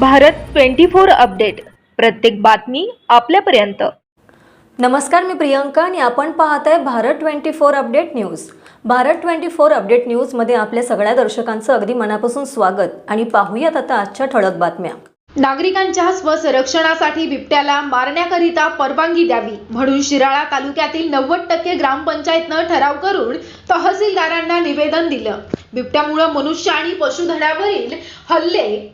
Bharat twenty four update. प्रत्येक बातमी आपल्यापर्यंत. नमस्कार मी प्रियंका आणि आपण पाहत आहे Bharat twenty four update news. Bharat twenty four update न्यूजमध्ये आपल्या सगळ्या दर्शकांचं अगदी मनापासून स्वागत आणि पाहूयात आता आजच्या ठळक बातम्या. नागरिकांच्या स्वसंरक्षणासाठी बिबट्याला मारण्याकरिता परवानगी द्यावी. म्हणून शिराळा तालुक्यातील नव्वद टक्के ग्रामपंचायतनं ठराव करून तहसीलदारांना निवेदन दिलं. बिबट्यामुळे मनुष्य आणि पशुधनावरील हल्ले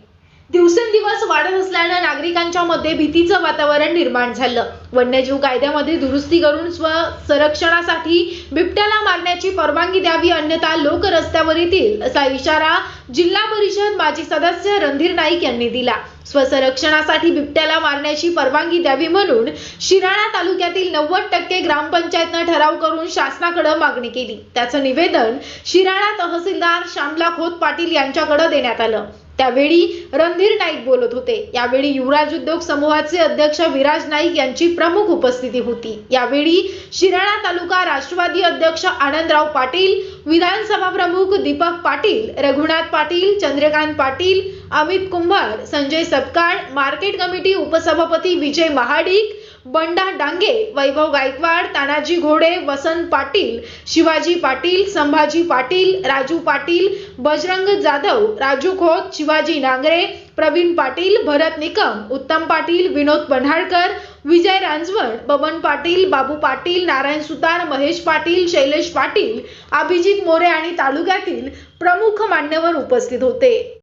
दिवसेंदिवस वाढत असल्यानं नागरिकांच्या मध्ये भीतीचं वातावरण निर्माण झालं. वन्यजीव कायद्यामध्ये दुरुस्ती करून स्व संरक्षणासाठी बिबट्याला मारण्याची परवानगी द्यावी अन्यथा लोक रस्त्यावर येतील असा इशारा जिल्हा परिषद माजी सदस्य रणधीर नाईक यांनी दिला. स्वसंरक्षणासाठी बिबट्याला मारण्याची परवानगी द्यावी म्हणून शिराळा तालुक्यातील नव्वद टक्के ग्रामपंचायतनं ठराव करून शासनाकडे मागणी केली. त्याचं निवेदन शिराळा तहसीलदार श्यामला खोत पाटील यांच्याकडे देण्यात आलं. त्यावेळी रणधीर नाईक बोलत होते. यावेळी युवराज उद्योग समूहाचे अध्यक्ष विराज नाईक यांची प्रमुख उपस्थिती होती. यावेळी शिराळा तालुका राष्ट्रवादी अध्यक्ष आनंदराव पाटील विधानसभा प्रमुख दीपक पाटील रघुनाथ पाटील चंद्रकांत पाटील अमित कुंभार संजय सपकाळ मार्केट कमिटी उपसभापती विजय महाडिक बंडा डांगे वैभव गायकवाड तानाजी घोडे वसंत पाटील शिवाजी पाटील संभाजी पाटील राजू पाटील बजरंग जाधव राजू खोत शिवाजी नांगरे प्रवीण पाटील भरत निकम उत्तम पाटील विनोद पन्हाळकर विजय रांजवण बबन पाटील बाबू पाटील नारायण सुतार महेश पाटील शैलेश पाटील अभिजित मोरे आणि तालुक्यातील प्रमुख मान्यवर उपस्थित होते.